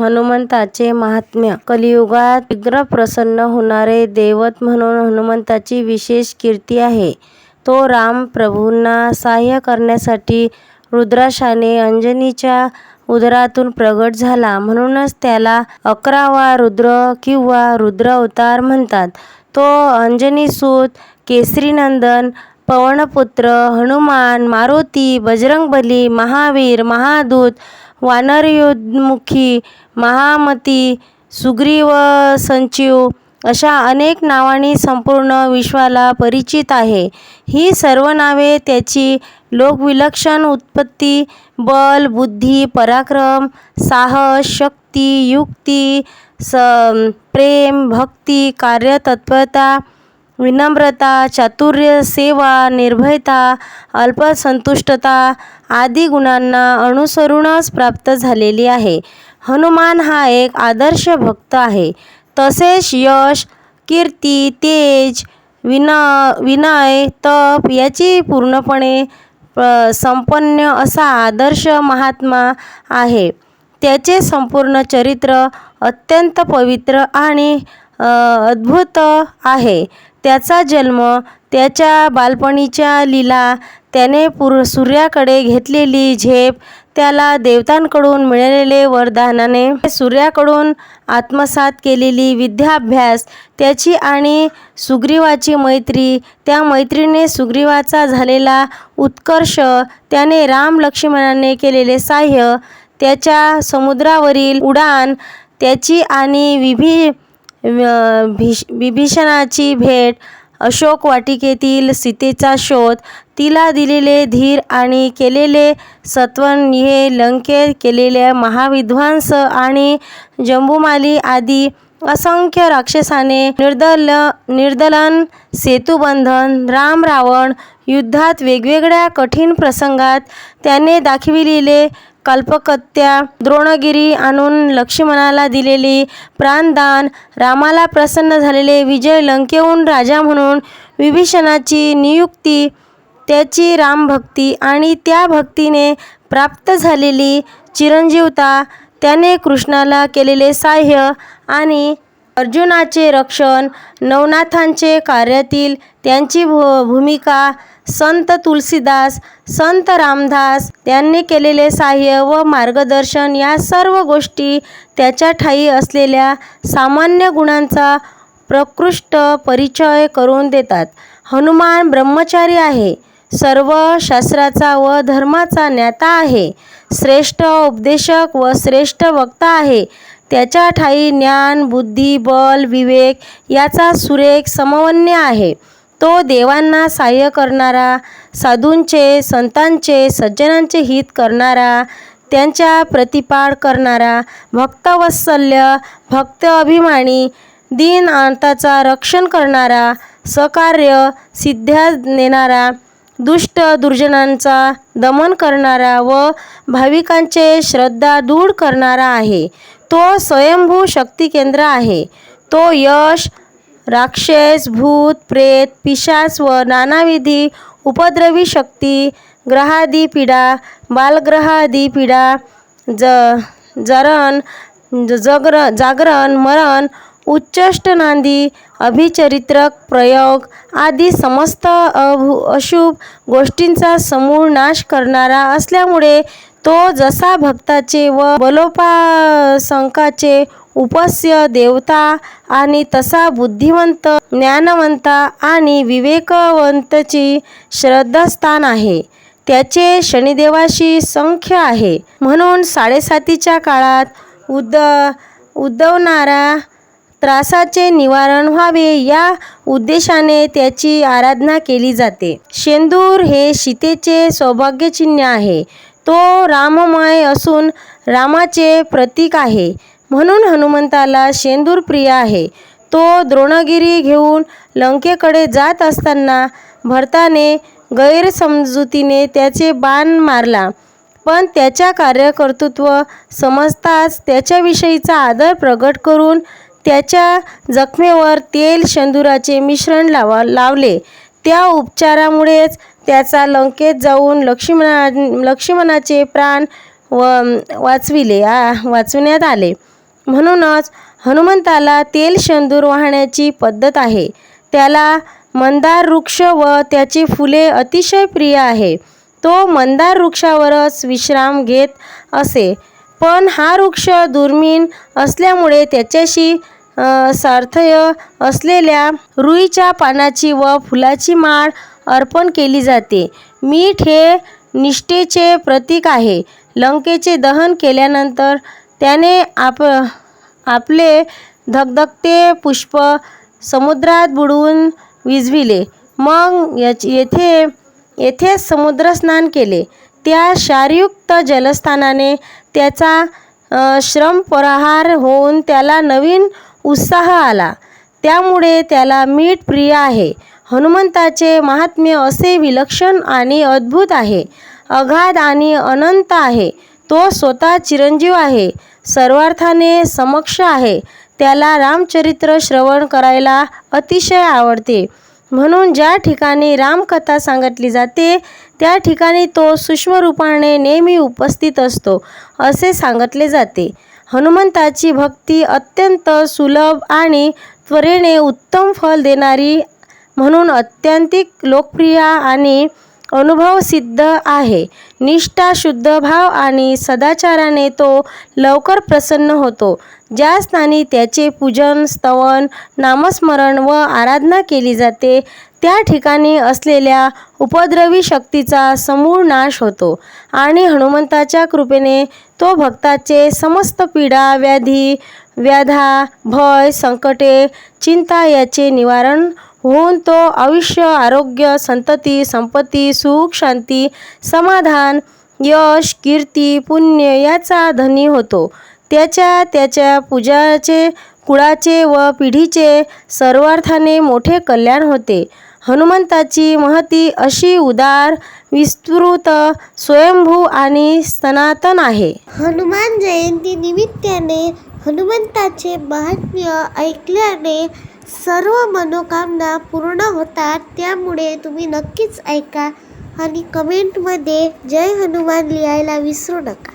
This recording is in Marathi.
हनुमंताचे महात्म्य कलियुगात शीघ्र प्रसन्न होणारे दैवत म्हणून हनुमंताची विशेष कीर्ती आहे. तो राम प्रभूंना सहाय्य करण्यासाठी रुद्राक्षाने अंजनीच्या उदरातून प्रगट झाला म्हणूनच त्याला अकरावा रुद्र किंवा रुद्र अवतार म्हणतात. तो अंजनीसूत केसरीनंदन पवनपुत्र हनुमान मारुती बजरंगबली महावीर महादूत वानरयूथमुखी महामती सुग्रीव संचिव अशा अनेक नावांनी संपूर्ण विश्वाला परिचित आहे. ही सर्व नावे त्याची लोकविलक्षण उत्पत्ती बल बुद्धी पराक्रम साहस शक्ती युक्ती स प्रेम भक्ती कार्यतत्परता विनम्रता चातुर्य सेवा निर्भयता अल्पसंतुष्टता आदी गुणांना अनुसरूनच प्राप्त झालेली आहे. हनुमान हा एक आदर्श भक्त आहे. तसेच यश कीर्ती तेज विनय तप याची पूर्णपणे संपन्न असा आदर्श महात्मा आहे. त्याचे संपूर्ण चरित्र अत्यंत पवित्र आणि अद्भुत आहे. त्याचा जन्म त्याच्या बालपणीच्या लीला त्याने सूर्याकडे घेतलेली झेप त्याला देवतांकडून मिळालेले वरदानाने. सूर्याकडून आत्मसात केलेली विद्याभ्यास त्याची आणि सुग्रीवाची मैत्री त्या मैत्रीने सुग्रीवाचा झालेला उत्कर्ष त्याने राम लक्ष्मणाने केलेले साह्य त्याच्या समुद्रावरील उडान त्याची आणि विभी विभीषणाची भेट अशोक वाटिकेतील सीतेचा शोध तिला दिलेले धीर आणि केलेले सत्वन हे लंकेत केलेल्या महाविध्वंस आणि जंबुमाली आदी असंख्य राक्षसाने निर्दल निर्दलन सेतुबंधन राम रावण युद्धात वेगवेगळ्या कठीण प्रसंगात त्याने दाखविलेले कल्पकत्या द्रोणगिरी आणून लक्ष्मणाला दिलेली प्राणदान रामाला प्रसन्न झालेले विजय लंकेहून राजा म्हणून विभीषणाची नियुक्ती त्याची रामभक्ती आणि त्या भक्तीने प्राप्त झालेली चिरंजीवता त्याने कृष्णाला केलेले साह्य आणि अर्जुनाचे रक्षण नवनाथांचे कार्यातील त्यांची भू भूमिका संत तुलसीदास संत रामदास यांनी केलेले सहाय्य व मार्गदर्शन या सर्व गोष्टी त्याच्या ठायी असलेल्या सामान्य गुणांचा प्रकृष्ट परिचय करून देतात. हनुमान ब्रह्मचारी आहे. सर्व शास्त्राचा व धर्माचा ज्ञाता आहे. श्रेष्ठ उपदेशक व श्रेष्ठ वक्ता आहे. त्याच्या ठायी ज्ञान बुद्धी बल विवेक याचा सुरेख समवन्य आहे. तो देवांना सहाय्य करणारा साधूंचे संतांचे सज्जनांचे हित करणारा त्यांच्या प्रतिपाळ करणारा भक्तवत्सल्य भक्त अभिमानी दीन अंताचा रक्षण करणारा सकार्य सिद्ध्या नेणारा दुष्ट दुर्जनांचा दमन करणारा व भाविकांचे श्रद्धा दूर करणारा आहे. तो स्वयंभू शक्ती केंद्र आहे. तो यश राक्षस भूत प्रेत पिशाच व नानाविधी उपद्रवी शक्ती ग्रहादी पीडा बालग्रहादी पीडा जागरण मरण उच्चष्ट नांदी अभिचरित्रक प्रयोग आदी समस्त अभू अशुभ गोष्टींचा समूळ नाश करणारा असल्यामुळे तो जसा भक्ताचे व बलोपासंकाचे उपास्य देवता आणि तसा बुद्धिवंत ज्ञानवंत आणि विवेकवंतची श्रद्धास्थान आहे. त्याचे शनिदेवाशी संख्य आहे. म्हणून साडेसातीच्या काळात उद उद्भवणाऱ्या त्रासाचे निवारण व्हावे या उद्देशाने त्याची आराधना केली जाते. शेंदूर हे सीतेचे सौभाग्यचिन्ह आहे. तो राममय असून रामाचे प्रतीक आहे. म्हणून हनुमंताला शेंदूर प्रिय आहे. तो द्रोणगिरी घेऊन लंकेकडे जात असताना भरताने गैरसमजुतीने त्याचे बाण मारला पण त्याच्या कार्यकर्तृत्व समजताच त्याच्याविषयीचा आदर प्रकट करून त्याच्या जखमेवर तेल शेंदुराचे मिश्रण लावा लावले. त्या उपचारामुळेच त्याचा लंकेत जाऊन लक्ष्मणा लक्ष्मणाचे प्राण व वाचविले वाचविण्यात आले. म्हणूनच हनुमंताला तेल शेंदूर वाहण्याची पद्धत आहे. त्याला मंदार वृक्ष व त्याची फुले अतिशय प्रिय आहे. तो मंदार वृक्षावरच विश्राम घेत असे. पण हा वृक्ष दुर्मिण असल्यामुळे त्याच्याशी सार्थय सार्थ्य असलेल्या रुईच्या पानाची व फुलाची माळ अर्पण केली जाते. मीठ हे निष्ठेचे प्रतीक आहे. लंकेचे दहन केल्यानंतर त्याने आप आपले धगधगते पुष्प समुद्रात बुडवून विझविले. मग याच येथे येथेच समुद्रस्नान केले. त्या क्षारयुक्त जलस्थानाने त्याचा अ, श्रमपराहार होऊन त्याला नवीन उत्साह आला. त्यामुळे त्याला मीठ प्रिय आहे. हनुमंताचे महात्म्य असे विलक्षण आणि अद्भुत आहे. अगाध आणि अनंत आहे. तो स्वतः चिरंजीव आहे सर्वार्थाने समक्ष आहे. त्याला रामचरित्र श्रवण करायला अतिशय आवडते. म्हणून ज्या ठिकाणी रामकथा सांगितली जाते त्या ठिकाणी तो सूक्ष्मरूपाने नेहमी उपस्थित असतो असे सांगितले जाते. हनुमंताची भक्ती अत्यंत सुलभ आणि त्वरेने उत्तम फल देणारी म्हणून अत्यंतिक लोकप्रिय आणि अनुभव सिद्ध आहे. निष्ठा शुद्ध भाव आणि सदाचाराने तो लवकर प्रसन्न होतो. ज्या स्थानी त्याचे पूजन स्तवन नामस्मरण व आराधना केली जाते त्या ठिकाणी असलेल्या उपद्रवी शक्तीचा समूळ नाश होतो आणि हनुमंताच्या कृपेने तो भक्ताचे समस्त पीडा व्याधी व्याधा भय संकटे चिंता याचे निवारण होऊन तो आयुष्य आरोग्य संतती संपत्ती सुख शांती समाधान यश कीर्ती पुण्य याचा धनी होतो. त्याच्या त्याच्या पूजाचे कुळाचे व पिढीचे सर्वार्थाने मोठे कल्याण होते. हनुमंताची महती अशी उदार विस्तृत स्वयंभू आणि सनातन आहे. हनुमान जयंती निमित्ताने हनुमंताचे महात्म्य ऐकल्याने सर्व मनोकामना पूर्ण होतात त्यामुळे तुम्ही नक्कीच ऐका आणि कमेंटमध्ये जय हनुमान लिहायला विसरू नका.